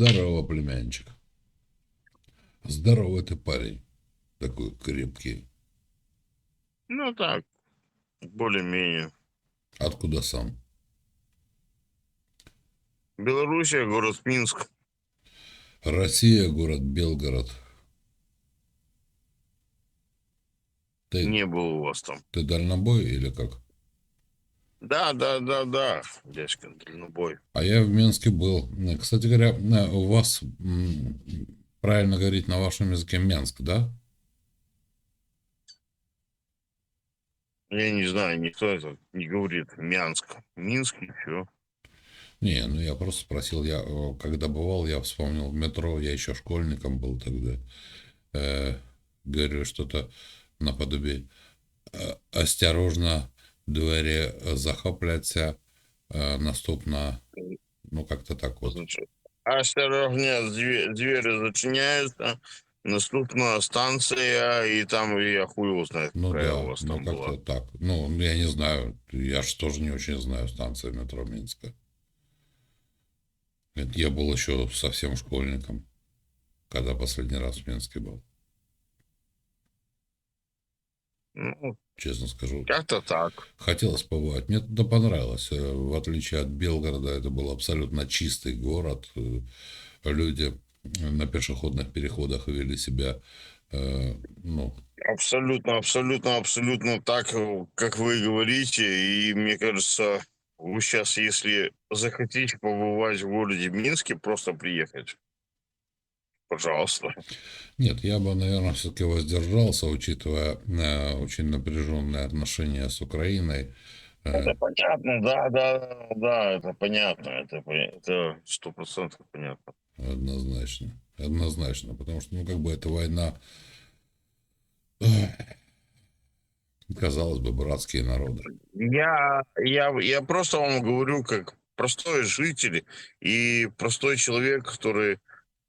Здорово, племянчик. Здорово ты парень. Такой крепкий. Ну так, более-менее. Откуда сам? Белоруссия, город Минск. Россия, город Белгород. Ты, Не был у вас там. ты дальнобой или как? Да, да, да, да, дядька, дальнобой. А я в Минске был. Э, Кстати говоря, э, у вас, правильно говорить на вашем языке, Менск, да? Я не знаю, никто это не говорит. Мянск. Минск и все. Не, ну я просто спросил, я э, когда бывал, я вспомнил в метро, я еще школьником был тогда. Э, говорю что-то наподобие «Е, осторожно, двері захопляться, наступна, ну как-то так вот. Значит, осторожнее, две- двери зачиняются. Наступна станция, и там я хуй его Ну да, у вас ну там как-то была. так. Ну, я не знаю, я же тоже не очень знаю станции метро Минска. Я был еще совсем школьником, когда последний раз в Минске был. Ну, Честно скажу, как-то так. хотелось побывать. Мне туда понравилось. Э, В отличие от Белгорода, это был абсолютно чистый город. Э, Люди на пешеходных переходах вели себя, э, ну, Абсолютно, абсолютно, абсолютно так, э, как вы говорите. И мне кажется, вы сейчас, если захотите побывать в городе Минске, просто приехать. Пожалуйста. Нет, я бы, наверное, все-таки воздержался, учитывая э, очень напряженные отношения с Украиной. Э, Это понятно, да, да, да, это понятно, это сто процентов понятно. однозначно. Однозначно. Потому что, ну, как бы эта война, казалось бы, братские народы. Я, я, я просто вам говорю, как простой житель и простой человек, который,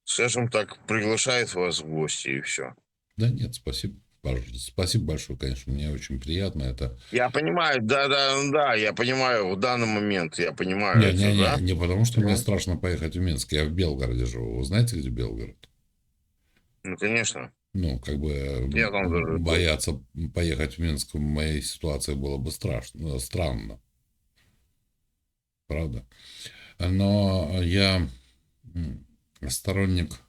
скажем так, приглашает вас в гости и все. Да нет, спасибо. Спасибо большое, конечно, мне очень приятно это. Я понимаю, да, да, да, я понимаю, в данный момент я понимаю Не, это, не, не, да. не потому, что мне Ну. страшно поехать в Минск. Я в Белгороде живу. Вы знаете, где Белгород? Ну, конечно. Ну, как бы э, Я там даже бояться поехать в Минск в моей ситуации было бы страшно, ну, странно. Правда? Но я сторонник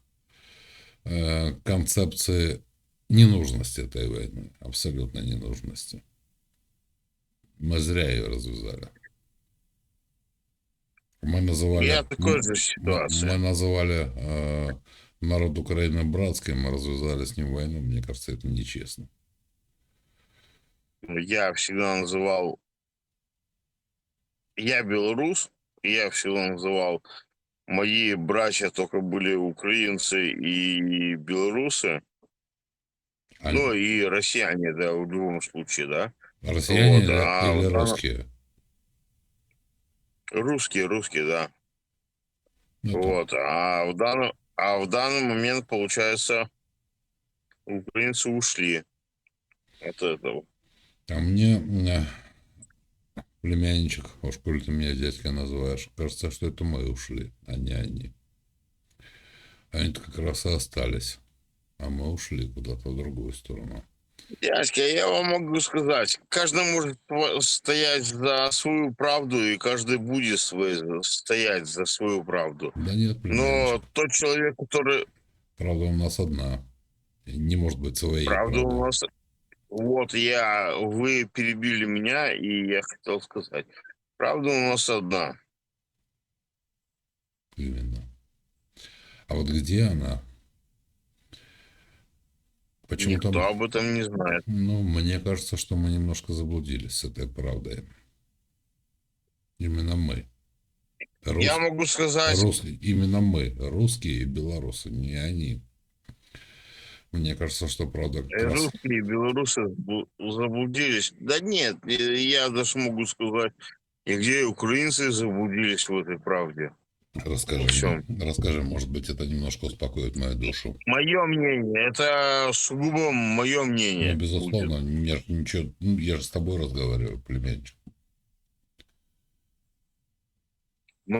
э, концепции ненужности этой войны, абсолютно ненужности. Мы зря ее развязали. Мы называли... Я такой же мы, ситуации. мы называли э, народ Украины братским, мы развязали с ним войну. Мне кажется, это нечестно. Я всегда называл... Я белорус, я всегда называл... Мои братья только были украинцы и белорусы. А Ну, и россияне, да, в любом случае, да. россияне вот, или, а или она- русские? Русские, русские, да. Ну, Вот. А в, данный, а в данный момент, получается, украинцы ушли от этого. А мне племянничек, уж коли ты меня дядькой называешь, кажется, что это мы ушли, а не они. Они-то как раз и остались. А мы ушли куда-то в другую сторону. Дядька, я вам могу сказать, каждый может стоять за свою правду, и каждый будет свой- стоять за свою правду. Да нет, Но тот человек, который... Правда у нас одна. Не может быть своей Правда правды. у нас... Вот я... Вы перебили меня, и я хотел сказать. Правда у нас одна. Именно. А вот где она? Почему-то... Никто об этом не знает. Ну, мне кажется, что мы немножко заблудились с этой правдой. Именно мы. Рус- Я могу сказать... русские, именно мы, русские и белорусы, не они. Мне кажется, что правда Э, раз... Русские белорусы заблудились. Да нет, э, я даже могу сказать, и где украинцы заблудились в этой правде. Расскажи, расскажи, может быть, это немножко успокоит мою душу. Мое мнение, это сугубо мое мнение. Ну, безусловно, я ж ничего, ну, я же с тобой разговариваю, племянчик. будет.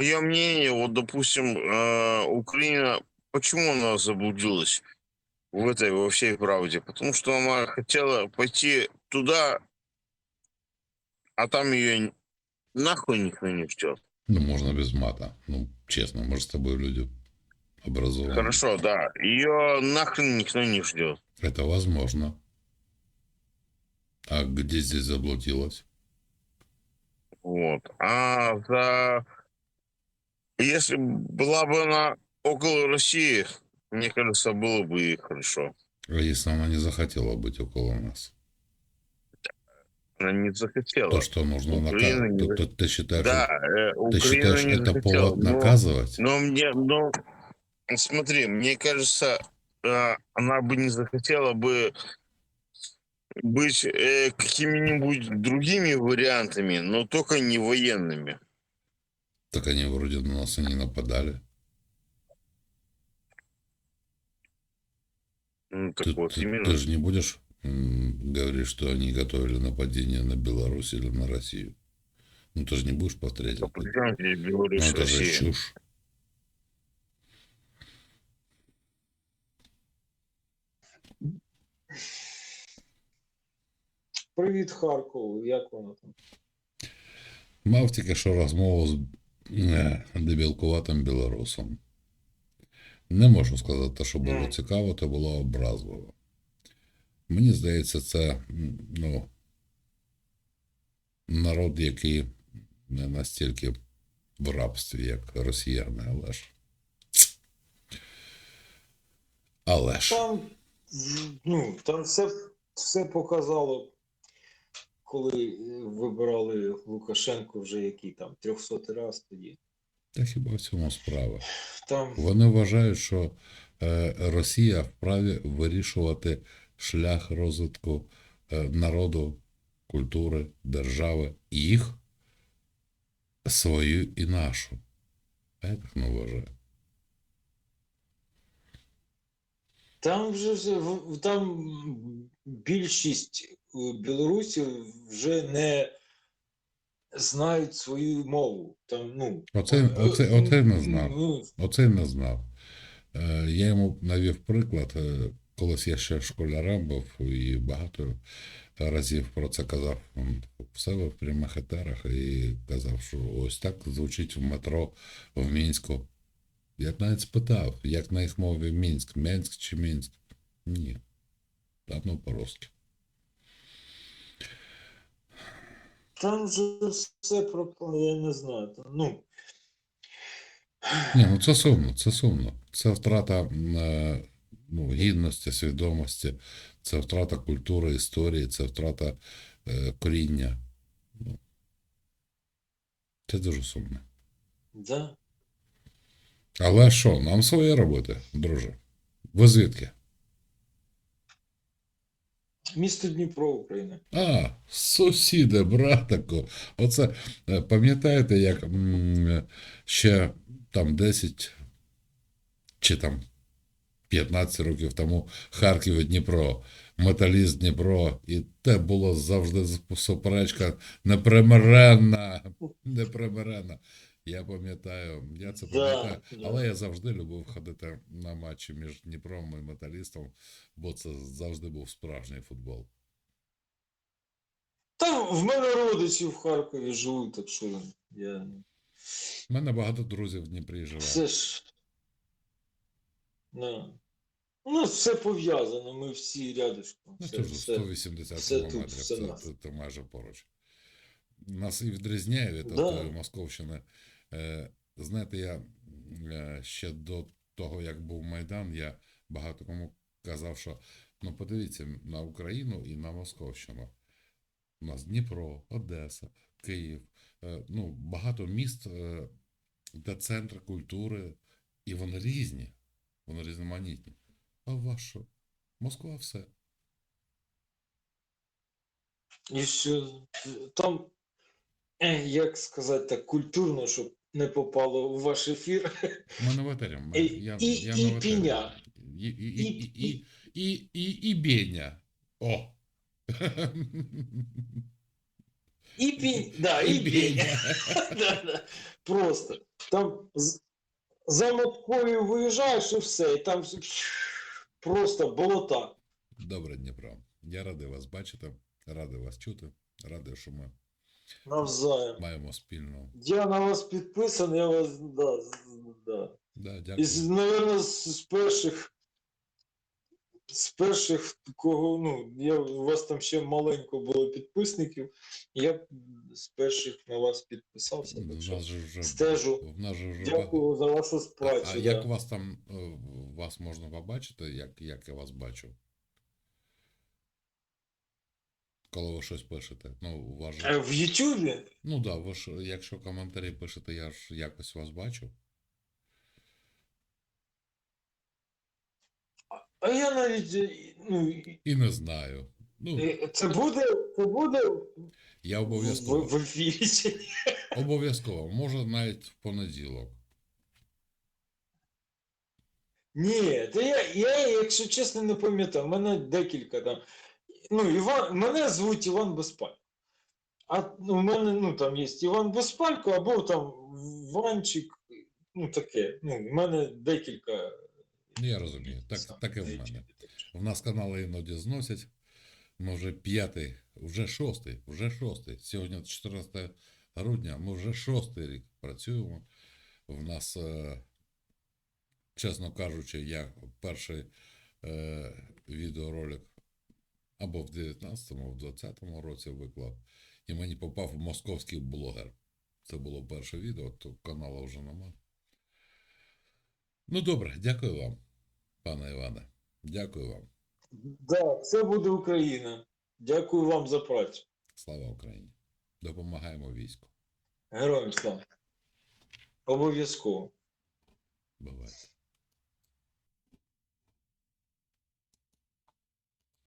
Мое мнение, вот, допустим, э, Украина, почему она заблудилась в этой, во всей правде? Потому что она хотела пойти туда, а там ее нахуй никто не ждет. Ну, можно без мата. Ну, честно, мы же с тобой люди образованные. Хорошо, да. Ее нахрен никто не ждет. Это возможно. А где здесь заблудилась? Вот. А за... Если была бы она около России, мне кажется, было бы и хорошо. А если она не захотела быть около нас? Она не захотела. То, что нужно Украина не наказывать. Ты, ты считаешь, Да, э, ты Украина считаешь, не это захотела. повод но- наказывать? Но мне, ну, смотри, мне кажется, э, она бы не захотела бы быть э, какими-нибудь другими вариантами, но только не военными. Так они вроде на нас и не нападали. Ну, так Ты, вот, ты- именно. ты же не будешь м, говорить, что они готовили нападение на Беларусь или на Россию. Ну, ты же не будешь повторять А это. при чем здесь Ну, Беларусь, это же Россия? чушь. Привіт, Харкову. Як воно там? Мав тільки що розмову з е, дебілкуватим білорусом. Не можу сказати, що було цікаво, то було образливо. Мені здається, це ну, народ, який не настільки в рабстві, як росіяни, але ж. Але ж. Там, ну, там все, все показало, коли вибирали Лукашенко вже який там 300 раз тоді. Та хіба в цьому справа? Там Вони вважають, що е, Росія вправі вирішувати шлях розвитку е, народу, культури, держави, їх, свою і нашу. А я так не вважаю. Там вже там більшість е, білорусів вже не знають свою мову. Там, ну, Оце- е, оце- оце не знав. ну, Оце не знав. Е, Я йому навів приклад. е, Колись я ще школярем був і багато разів про це казав в себе в прямих етерах і казав, що ось так звучить в метро в Мінську. Я навіть спитав, як на їх мові Мінськ, Мінськ чи Мінськ? Ні. Там ну по-русски. Там же все про я не знаю. Там, ну, Ні, ну це сумно, це сумно. Це втрата е, ну, гідності, свідомості, це втрата культури, історії, це втрата е, коріння. Ну, це дуже сумно. да. Але що, нам своє робити, друже? Ви звідки? Місто Дніпро, Україна. А, сусіде, братику. Оце е, пам'ятаєте, як ще там 10 чи там 15 років тому Харків і Дніпро, металіст Дніпро, і те було завжди суперечка непримиренна. Непримиренна. Я пам'ятаю, я це пам'ятаю, да. але я завжди любив ходити на матчі між Дніпром і металістом, бо це завжди був справжній футбол. Там в мене родичі в Харкові живуть, так що я. У мене багато друзів в Дніпрі живе. Все ж. Да. У нас все пов'язано, ми всі рядышком. Ну, це вже 180 все тут, кілометрів, все це, це, це майже поруч. Нас і відрізняє від Да. Московщини. Е, знаєте, я е, ще до того, як був Майдан, я багато кому казав, що ну подивіться на Україну і на Московщину. У нас Дніпро, Одеса, Київ, е, ну, багато міст, де центр культури, і вони різні, вони різноманітні. А що? Москва все. І що там, як сказати так, культурно, щоб не попало в ваш ефір. У мене в І- Я, і- я і піня. І, і, і, І- і, і, і, і, і бєня. О. І пінь, да, і пінь. Да, да. Просто. Там за Матковію виїжджаєш і все, і там просто болота. Добре, Дніпро. Я радий вас бачити, радий вас чути, радий, що ми Навзаєм. маємо спільну. Я на вас підписаний, я вас, да, да. Да, дякую. з- наверно, з, з перших, з перших, кого, ну, я, у вас там ще маленько було підписників, я з перших на вас підписався. В Так що нас же вже стежу. в нас же вже Дякую за вашу А, працю. а да. як вас там е, вас можна побачити, як, як я вас бачу? Коли ви щось пишете. Ну, вас же... Е, В Ютубі? Ну да, ви ж, якщо коментарі пишете, я ж якось вас бачу. А я навіть, ну, І не знаю. Ну, це буде, це буде я обов'язково. в ефірі. чи? Обов'язково. Може навіть в понеділок. Ні, то я, я, якщо чесно, не пам'ятаю, мене декілька там. Ну, Іван, мене звуть Іван Безпалько. А ну, у мене ну, там є Іван Безпалько, або там Ванчик, ну таке. Ну, у мене декілька. Ну, я розумію. Так, сам, так і в мене. У нас канали іноді зносять. Ми вже п'ятий, вже шостий, вже шостий. Сьогодні 14 грудня, ми вже шостий рік працюємо. В нас, е, чесно кажучи, я перший е, відеоролик або в 19-му, або в 20-му році виклав, і мені попав московський блогер. Це було перше відео, то каналу вже нема. Ну добре, дякую вам, пане Іване. Дякую вам. Да, це буде Україна. Дякую вам за працю. Слава Україні! Допомагаємо війську. Героям слава. Обов'язково. Бувайте.